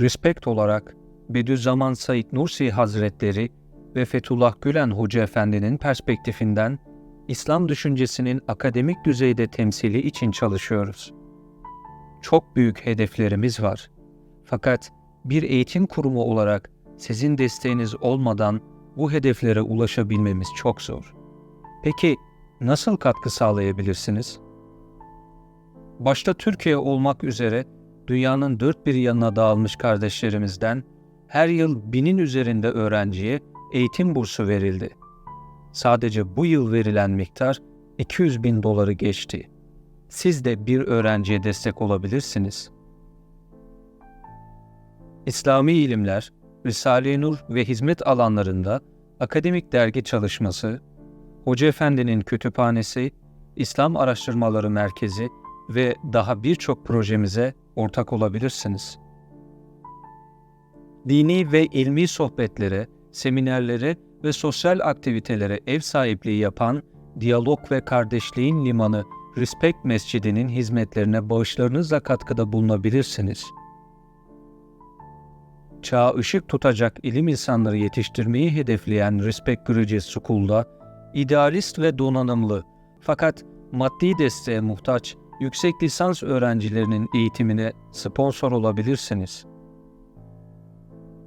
Respect olarak Bediüzzaman Said Nursi Hazretleri ve Fethullah Gülen Hoca Efendi'nin perspektifinden İslam düşüncesinin akademik düzeyde temsili için çalışıyoruz. Çok büyük hedeflerimiz var. Fakat bir eğitim kurumu olarak sizin desteğiniz olmadan bu hedeflere ulaşabilmemiz çok zor. Peki nasıl katkı sağlayabilirsiniz? Başta Türkiye olmak üzere dünyanın dört bir yanına dağılmış kardeşlerimizden her yıl binin üzerinde öğrenciye eğitim bursu verildi. Sadece bu yıl verilen miktar 200 bin doları geçti. Siz de bir öğrenciye destek olabilirsiniz. İslami ilimler, Risale-i Nur ve hizmet alanlarında akademik dergi çalışması, Hoca Efendi'nin kütüphanesi, İslam Araştırmaları Merkezi ve daha birçok projemize ortak olabilirsiniz. Dini ve ilmi sohbetlere, seminerlere ve sosyal aktivitelere ev sahipliği yapan Diyalog ve Kardeşliğin Limanı Respect Mescidi'nin hizmetlerine bağışlarınızla katkıda bulunabilirsiniz. Çağa ışık tutacak ilim insanları yetiştirmeyi hedefleyen Respect Graduate School'da idealist ve donanımlı fakat maddi desteğe muhtaç yüksek lisans öğrencilerinin eğitimine sponsor olabilirsiniz.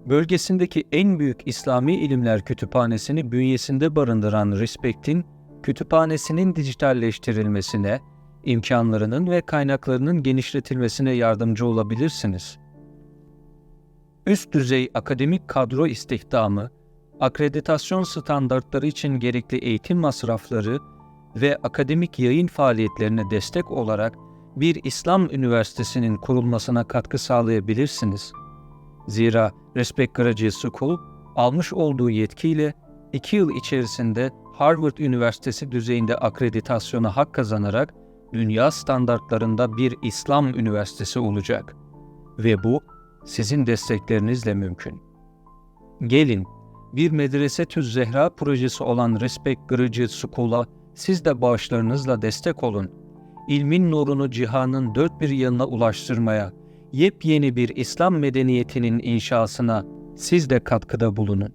Bölgesindeki en büyük İslami ilimler kütüphanesini bünyesinde barındıran Respect'in kütüphanesinin dijitalleştirilmesine, imkanlarının ve kaynaklarının genişletilmesine yardımcı olabilirsiniz. Üst düzey akademik kadro istihdamı, akreditasyon standartları için gerekli eğitim masrafları ve akademik yayın faaliyetlerine destek olarak bir İslam üniversitesinin kurulmasına katkı sağlayabilirsiniz. Zira Respect Graduate School almış olduğu yetkiyle 2 yıl içerisinde Harvard Üniversitesi düzeyinde akreditasyona hak kazanarak dünya standartlarında bir İslam üniversitesi olacak. Ve bu sizin desteklerinizle mümkün. Gelin, bir medrese tüz zehra projesi olan Respect Graduate School'a siz de bağışlarınızla destek olun. İlmin nurunu cihanın dört bir yanına ulaştırmaya, yepyeni bir İslam medeniyetinin inşasına siz de katkıda bulunun.